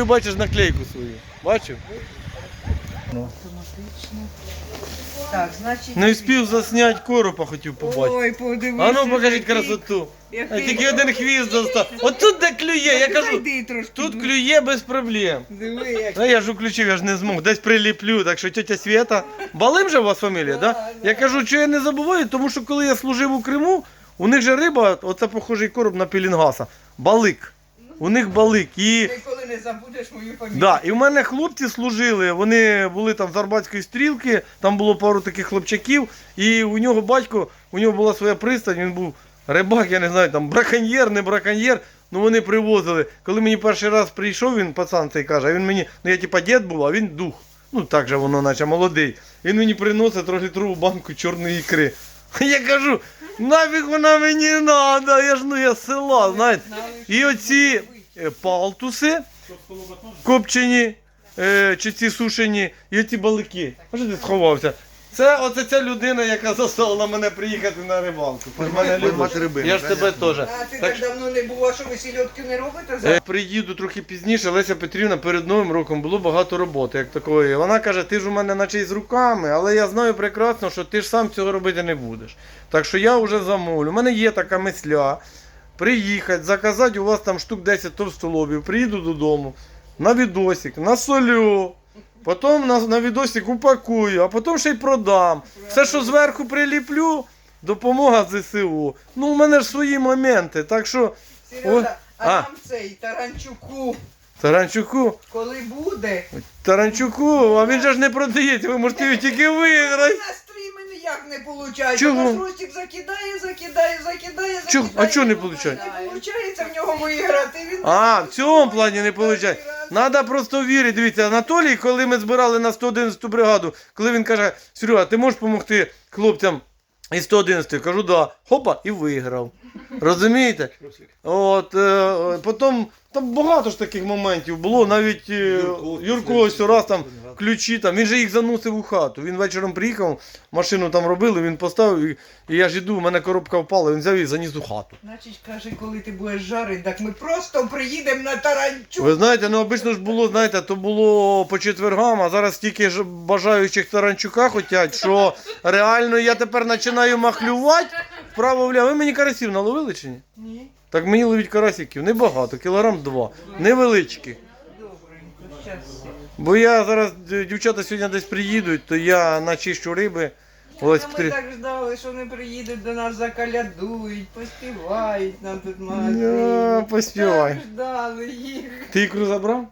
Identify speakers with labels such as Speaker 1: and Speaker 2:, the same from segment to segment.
Speaker 1: відкрию, бачиш наклейку свою. Бачив?
Speaker 2: Автоматично. Так, значить.
Speaker 1: Не встиг засняти коропа, хотів побачити.
Speaker 2: Ой, подивися.
Speaker 1: А ну покажіть
Speaker 2: який-
Speaker 1: красоту. А
Speaker 2: який-
Speaker 1: тільки один хвіст достав. От тут де клює, я кажу,
Speaker 2: зайди трошки.
Speaker 1: тут
Speaker 2: ну,
Speaker 1: клює без проблем.
Speaker 2: Диви, як.
Speaker 1: Та я ж уключив, я ж не змог. Десь приліплю. Так що тетя Свята. Балим же у вас фамілія, да? Я кажу, що я не забуваю, тому що коли я служив у Криму, у них же риба, оце похожий короб на пілінгаса. Балик. У них балик. І,
Speaker 2: Ніколи не забудеш мою фамілію.
Speaker 1: да, і в мене хлопці служили, вони були там з Арбатської стрілки, там було пару таких хлопчаків, і у нього батько, у нього була своя пристань, він був рибак, я не знаю, там браконьєр, не браконьєр. Ну вони привозили. Коли мені перший раз прийшов, він пацан цей каже, а він мені, ну я типа дід був, а він дух. Ну так же воно, наче молодий. Він мені приносить трьохлітрову банку чорної ікри. Я кажу, нафіг вона мені треба, я ж ну я з села, знаєте. І оці е, палтуси копчені, е, чи ці сушені, і оці балики. Що ти сховався? Це оце ця людина, яка заставила мене приїхати на рибалку. Ти мене любиш.
Speaker 3: рибину,
Speaker 1: Я ж тебе теж.
Speaker 2: А ти
Speaker 1: Так
Speaker 2: так давно не було, що ви сільотки не робите? за-
Speaker 1: Е, Приїду трохи пізніше, Леся Петрівна перед Новим роком було багато роботи, як такої. Вона каже, ти ж у мене наче й з руками, але я знаю прекрасно, що ти ж сам цього робити не будеш. Так що я вже замовлю. У мене є така мисля. Приїхати, заказати у вас там штук 10 товстолобів, приїду додому, на відосик, на солю. Потім на, на відосик упакую, а потім ще й продам. Все, що зверху приліплю, допомога ЗСУ. Ну, у мене ж свої моменти. Так що
Speaker 2: Сережа, а,
Speaker 1: А.
Speaker 2: нам цей Таранчуку,
Speaker 1: Таранчуку.
Speaker 2: коли буде?
Speaker 1: Таранчуку, а він же ж не продається, ви можете його тільки виграти.
Speaker 2: Ніяк не виходить.
Speaker 1: Чого?
Speaker 2: Наш Ростик закидає, закидає, закидає,
Speaker 1: Чого?
Speaker 2: закидає.
Speaker 1: А чого не виходить?
Speaker 2: Не виходить в нього виграти. Він
Speaker 1: А, в цьому плані не виходить. Надо просто вірити. Дивіться, Анатолій, коли ми збирали на 111 бригаду, коли він каже, Серега, ти можеш допомогти хлопцям із 111? Я кажу, да. Хопа, і виграв. Розумієте? От, е, потім, там багато ж таких моментів було, навіть е,
Speaker 3: Юрко,
Speaker 1: Юрко ось раз там ключі, там, він же їх заносив у хату. Він вечором приїхав, машину там робили, він поставив, і, і я ж іду, у мене коробка впала, він взяв і заніс у хату.
Speaker 2: Значить, каже, коли ти будеш жарити, так ми просто приїдемо на Таранчук.
Speaker 1: Ви знаєте, ну обично ж було, знаєте, то було по четвергам, а зараз стільки ж бажаючих таранчука хотять, що реально я тепер починаю махлювати вправо вліво. Ви мені карасів наловили чи ні?
Speaker 2: Ні,
Speaker 1: Так мені ловить карасиків, небагато, кілограм два. Невеличкі. Бо я зараз, дівчата сьогодні десь приїдуть, то я начищу риби. Ось
Speaker 2: ми
Speaker 1: Петрі-
Speaker 2: так ждали, що вони приїдуть до нас, закалядують, поспівають нам тут магазин.
Speaker 1: Я, поспівай.
Speaker 2: Так ждали їх.
Speaker 1: Ти ікру забрав?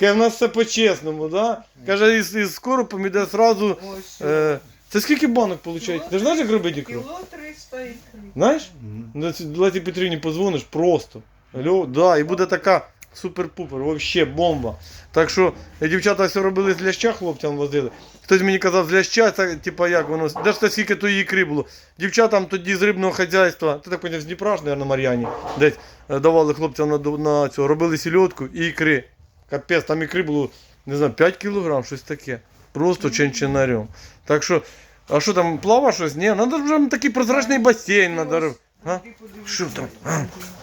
Speaker 1: Каже, в нас все по-чесному, да? Каже, із, із коропом іде одразу.
Speaker 2: Ось
Speaker 1: Е, це скільки банок виходить? Ти ж знаєш, як робити ікру?
Speaker 2: кіло 300 ікри.
Speaker 1: Знаєш? На ці- Лесі Петрівні позвониш просто. Алло, да, і буде така супер-пупер, вообще бомба. Так що дівчата все робили з ляща, хлопцям возили. Хтось мені казав, з ляща, це типа як воно, де ж це скільки тої ікри було. Дівчатам тоді з рибного хазяйства, ти так поняв, з Дніпра ж, наверное, Мар'яні, десь е, давали хлопцям на, на цього, робили сільотку і ікри. Капець, там ікри було, не знаю, 5 кілограм, щось таке. Просто чинчинарем. Так що, а що там, плава щось? Ні, треба вже такий прозрачний басейн надо. А? Що там?
Speaker 2: який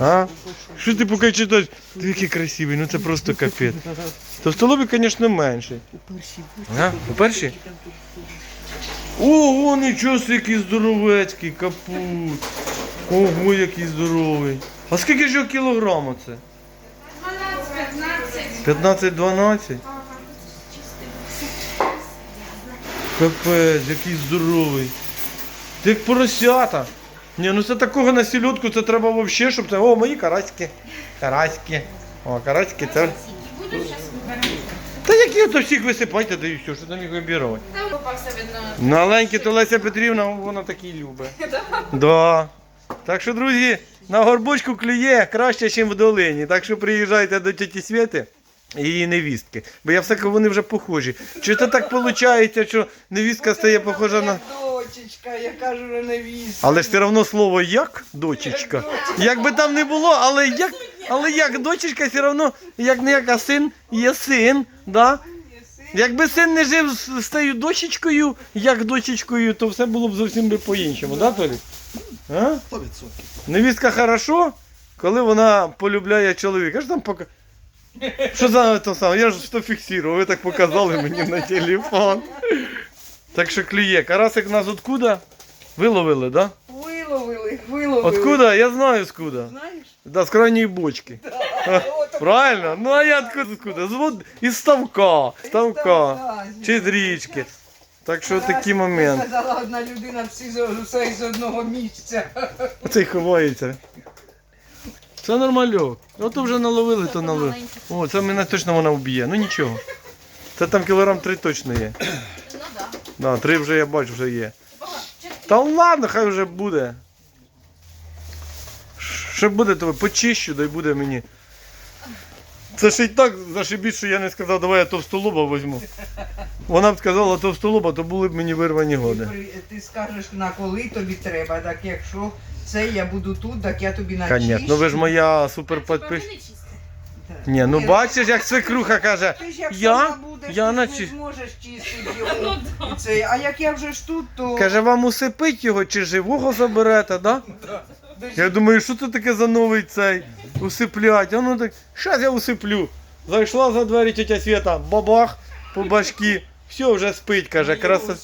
Speaker 1: А? Що ти поки читаєш? Ти який красивий, ну це просто капець. То в столові, звісно, менший. А? У першій? Ого, нічого який здоровецький, капут. Ого, який здоровий. А скільки ж його кілограм оце?
Speaker 4: 12,
Speaker 1: 15-12? Капець, який здоровий. Ти як поросята. Ні, ну це такого на сільотку, це треба взагалі, щоб це. О, мої караськи. Караськи. О, караськи, це. Та які то всіх висипайте, да і все, що там їх
Speaker 4: видно.
Speaker 1: Маленькі то Леся Петрівна, вона такі любить. Да. Так що, друзі, на горбочку клює краще, ніж в долині. Так що приїжджайте до тіті Свєти і її невістки. Бо я все вони вже похожі. Чи це так виходить, що невістка стає похожа на.
Speaker 2: Дочечка, я кажу, що невістка.
Speaker 1: Але ж все одно слово як дочечка. Як би там не було, але як, але як дочечка, все одно, як не як, а син є син. Да? Якби син не жив з, з тією дочечкою, як дочечкою, то все було б зовсім би по-іншому, да, Толік? А?
Speaker 3: 100%.
Speaker 1: Невістка хорошо, коли вона полюбляє чоловіка. Аж там пока. Що за то саме? Я ж що фіксував, ви так показали мені на телефон. Так що клює. Карасик нас откуда? Виловили, да?
Speaker 2: Виловили, виловили.
Speaker 1: Откуда? Я знаю скуда.
Speaker 2: Знаєш?
Speaker 1: Да, з крайньої бочки. Правильно? Ну а я откуда? З вод... Із ставка. Ставка. Чи з річки. Так що такий момент.
Speaker 2: Сказала одна людина всі з одного місця.
Speaker 1: Оцей ховається. Це нормальок. Ну то вже наловили, то наловили. О, це мене точно вона вб'є. Ну нічого. Це там кілограм три точно є.
Speaker 4: Ну да.
Speaker 1: Три вже я бачу, вже є. Та ладно, хай вже буде. Що буде, то почищу, дай буде мені. Це ж і так зашибіть, що я не сказав, давай я товстолоба візьму. Вона б сказала товстолоба, то були б мені вирвані годи.
Speaker 2: ти скажеш на коли тобі треба, так якщо це я буду тут, так я тобі начищу.
Speaker 1: Конечно, ну ви ж моя супер
Speaker 4: Типа,
Speaker 1: підпис.
Speaker 4: вони чисті.
Speaker 2: Так.
Speaker 1: Ні, ну бачиш, як свекруха каже,
Speaker 2: Ти ж як
Speaker 1: я,
Speaker 2: сама
Speaker 1: я
Speaker 2: ти ж
Speaker 1: начи-
Speaker 2: не зможеш чистити його. І це, а як я вже ж тут, то...
Speaker 1: каже, вам усипить його чи живого заберете, да? Я думаю, що це таке за новий цей? Усиплять. А ну так, щас я усиплю. Зайшла за двері тетя Свята, бабах по башки. Все, вже спить, каже, краса.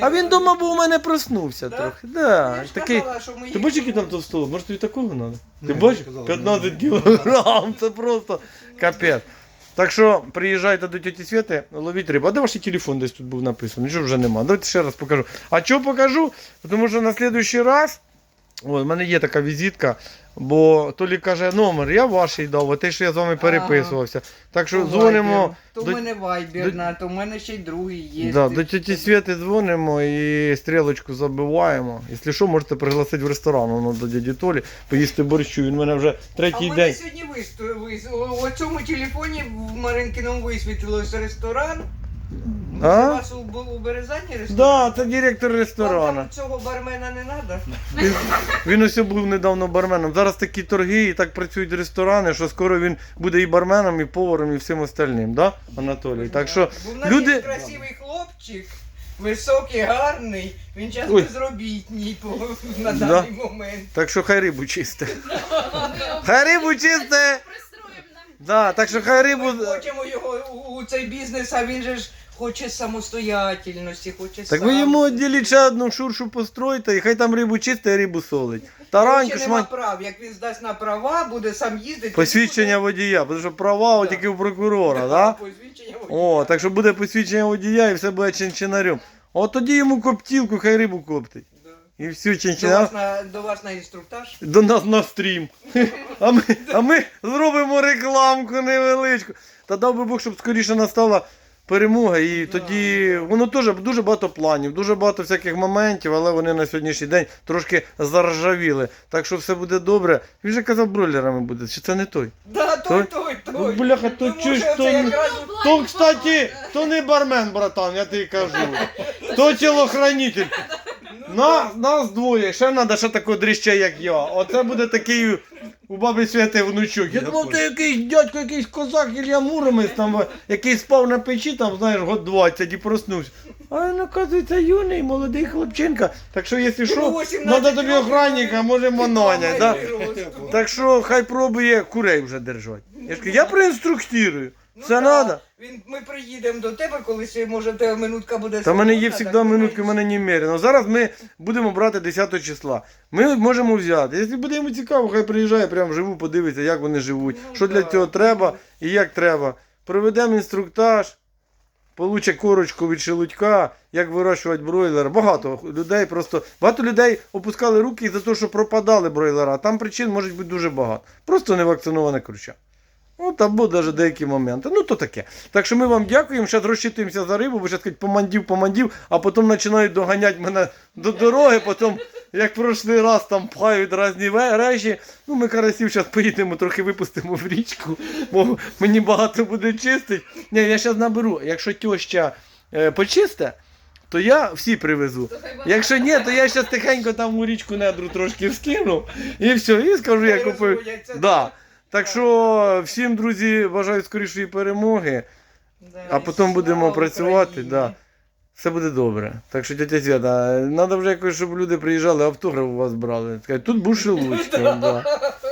Speaker 1: А він дома був у мене проснувся
Speaker 2: Да?
Speaker 1: трохи. Да,
Speaker 2: Я
Speaker 1: такий.
Speaker 2: казала, що ми
Speaker 1: Ти бачиш, який там товстолоб? Може тобі такого треба? Ти
Speaker 3: Ні,
Speaker 1: бачиш? 15 кілограм, це просто капець. Так що приїжджайте до тіті Світи, ловіть рибу. А де ваш телефон десь тут був написаний? Нічого вже нема. Давайте ще раз покажу. А чого покажу? Тому що на слідуючий раз, о, в мене є така візитка, бо Толі каже, номер, я ваший дав, а те, що я з вами переписувався. Так що дзвонимо.
Speaker 2: То в
Speaker 1: до-
Speaker 2: мене
Speaker 1: до-
Speaker 2: вайберна, то в мене ще й другий є.
Speaker 1: Да, до тіті Світи дзвонимо і стрілочку забиваємо. Якщо що, можете пригласити в ресторан воно до дяді Толі, поїсти борщу. Він мене вже
Speaker 2: А в
Speaker 1: третій
Speaker 2: мене
Speaker 1: день.
Speaker 2: сьогодні вис... у цьому телефоні в Маринкиному висвітлилось ресторан.
Speaker 1: А?
Speaker 2: У вас у, у Березані ресторан?
Speaker 1: Да, це директор
Speaker 2: Вам
Speaker 1: ресторану.
Speaker 2: там цього бармена не треба?
Speaker 1: Він, він ось був недавно барменом. Зараз такі торги і так працюють ресторани, що скоро він буде і барменом, і поваром, і всім остальним, да, Анатолій? Так що
Speaker 2: Бо в нас
Speaker 1: люди-
Speaker 2: красивий хлопчик, високий, гарний, він зараз
Speaker 1: Ой.
Speaker 2: безробітний по, на
Speaker 1: Да.
Speaker 2: даний момент.
Speaker 1: Так що хай рибу чисте. Хай рибу чисте!
Speaker 4: Пристроїмо нам.
Speaker 1: Да, так що хай рибу.
Speaker 2: Ми хочемо його у, у цей бізнес, а він же ж хоче самостоятельності, хоче
Speaker 1: Так
Speaker 2: сам.
Speaker 1: ви йому відділіть ще одну шуршу постройте, і хай там рибу чисте, а рибу солить. Тараньку,
Speaker 2: Короче, нема
Speaker 1: шмань.
Speaker 2: прав. Як він здасть на права, буде сам їздити.
Speaker 1: Посвідчення водія, тому що права от тільки у прокурора, да?
Speaker 2: Посвідчення
Speaker 1: О, так що буде посвідчення водія і все буде чинчинарем. От тоді йому коптілку, хай рибу коптить.
Speaker 2: Да.
Speaker 1: І всю
Speaker 2: До
Speaker 1: чинчина.
Speaker 2: вас, на, до вас на інструктаж.
Speaker 1: До нас на стрім. А ми, а ми зробимо рекламку невеличку. Та дав би Бог, щоб скоріше настала перемога. І тоді воно теж дуже багато планів, дуже багато всяких моментів, але вони на сьогоднішній день трошки заржавіли. Так що все буде добре. Він же казав, бройлерами буде. Чи це не той?
Speaker 2: Да, той,
Speaker 1: Той?
Speaker 2: той, той.
Speaker 1: Ну, бляха, то
Speaker 2: Ну,
Speaker 1: чуєш,
Speaker 2: може,
Speaker 1: то
Speaker 2: це
Speaker 1: не-
Speaker 2: якраз
Speaker 1: То, кстати, то не бармен, братан, я тобі кажу. То тілохранитель. На, нас двоє, ще треба ще такого дріща, як я. Оце буде такий у баби святе внучок. Я думав, ти якийсь дядько, якийсь козак Ілля Муромець, там, який спав на печі, там, знаєш, год 20 і проснувся. А він, оказується, юний, молодий хлопчинка. Так що, якщо що,
Speaker 2: Ну, 18
Speaker 1: треба тобі
Speaker 2: років,
Speaker 1: охранника, можемо нанять. Да? Так що хай пробує курей вже держати. Я ж кажу, я проінструктирую.
Speaker 2: Ну,
Speaker 1: Це треба.
Speaker 2: Він, ми приїдемо до тебе, коли ще, може, тебе минутка буде
Speaker 1: Та в мене є
Speaker 2: свободна,
Speaker 1: завжди
Speaker 2: так
Speaker 1: минутки, в мене немерено. Зараз ми будемо брати 10 числа. Ми можемо взяти. Якщо буде йому цікаво, хай приїжджає прямо вживу, подивиться, як вони живуть,
Speaker 2: Ну,
Speaker 1: що для
Speaker 2: да.
Speaker 1: цього треба і як треба. Проведемо інструктаж, получить корочку від шелудька, як вирощувати бройлера. Багато людей просто багато людей опускали руки за те, що пропадали бройлера. Там причин може бути дуже багато. Просто не вакциноване курча. От або навіть деякі моменти. Ну то таке. Так що ми вам дякуємо. Зараз розчитуємося за рибу, бо зараз кажуть, помандів, помандів, а потім починають доганяти мене до дороги, потім, як прошлий раз, там пхають різні речі. Ну, ми карасів зараз поїдемо, трохи випустимо в річку, бо мені багато буде чистити. Ні, я зараз наберу. Якщо тьоща е, почисте, то я всі привезу. Якщо ні, то я зараз тихенько там у річку недру трошки скину і все, і скажу, я купив. Да. Так що всім, друзі, бажаю скорішої перемоги.
Speaker 2: Да,
Speaker 1: А потім будемо працювати, да. Все буде добре. Так що, тетя Свята, треба вже якось, щоб люди приїжджали, автограф у вас брали. Скажуть, тут Бушелуцька. Да.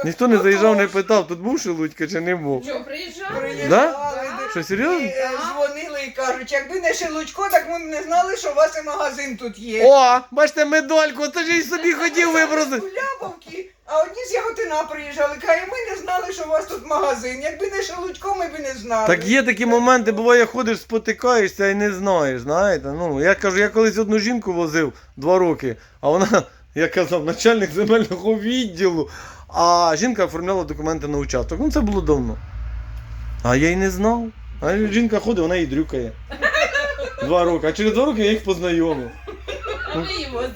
Speaker 1: Ніхто не заїжджав, не питав, тут був Шелудько чи не був.
Speaker 4: Що, приїжджав?
Speaker 2: Приїжджали,
Speaker 1: Да? Що,
Speaker 2: І,
Speaker 1: серйозно?
Speaker 2: е, дзвонили і кажуть, якби не Шелудько, так ми б не знали, що у вас і магазин тут є.
Speaker 1: О, бачите, медальку, це ж я й собі хотів вибросити.
Speaker 2: Ляповки, а одні з Яготина приїжджали, каже, ми не знали, що у вас тут магазин. Якби не Шелудько, ми б не знали.
Speaker 1: Так є такі моменти, буває, ходиш, спотикаєшся і не знаєш, знаєте. Ну, я кажу, я колись одну жінку возив два роки, а вона, я казав, начальник земельного відділу, а жінка оформляла документи на участок. Ну це було давно. А я й не знав. А жінка ходить, вона її дрюкає. Два роки. А через два роки я їх познайомив.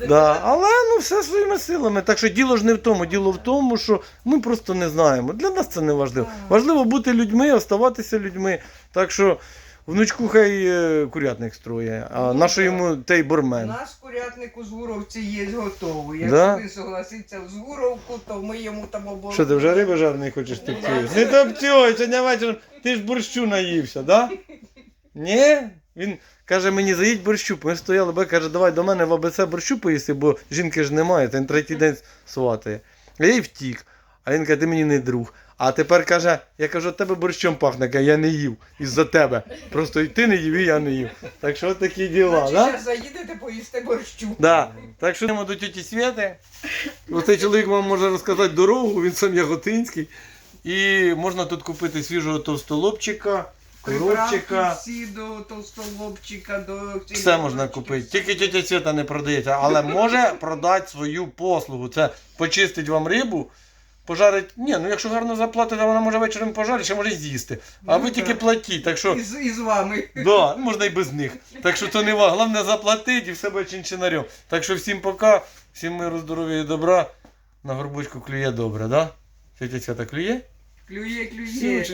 Speaker 1: Да, але ну все своїми силами. Так що діло ж не в тому. Діло в тому, що ми просто не знаємо. Для нас це не важливо. Важливо бути людьми, оставатися людьми. Так що внучку хай е, курятник строє, а
Speaker 2: Ну, да.
Speaker 1: йому той бормен.
Speaker 2: нас курятник у Згуровці є готовий.
Speaker 1: Да?
Speaker 2: Якщо він согласиться в Згуровку, то ми йому там обов'язково.
Speaker 1: Що ти вже риби жареної хочеш тепти? Не топтюй, сьогодні вечором ти ж борщу наївся, да? Ні? Він каже, мені заїдь борщу. Ми стояли, бо каже, давай до мене в АБЦ борщу поїсти, бо жінки ж немає, та він третій день сватає. Я й втік. А він каже, ти мені не друг. А тепер каже, я кажу, тебе борщом пахне, каже, я не їв із-за тебе. Просто і ти не їв, і я не їв. Так що такі діла,
Speaker 2: Значить,
Speaker 1: да?
Speaker 2: зараз заїдете поїсти борщу.
Speaker 1: Да. Так що йдемо до тіті Свєти. Оцей чоловік вам може розказати дорогу, він сам яготинський. І можна тут купити свіжого товстолобчика, коробчика.
Speaker 2: Всі до товстолобчика, до...
Speaker 1: Все можна купити. Тільки тітя Свята не продається, але може продати свою послугу. Це почистить вам рибу. Пожарить, ні, ну якщо гарно заплатите, вона може вечором пожарить, ще може з'їсти. А
Speaker 2: Ну,
Speaker 1: ви тільки платіть, так що
Speaker 2: Із, із вами.
Speaker 1: Да, можна і без них. Так що то не ва. Головне заплатити і все буде чинчинарем. Так що всім пока, всім миру, здоров'я і добра. На горбочку клює добре, да? Тетя Свята клює?
Speaker 2: Клює, клює.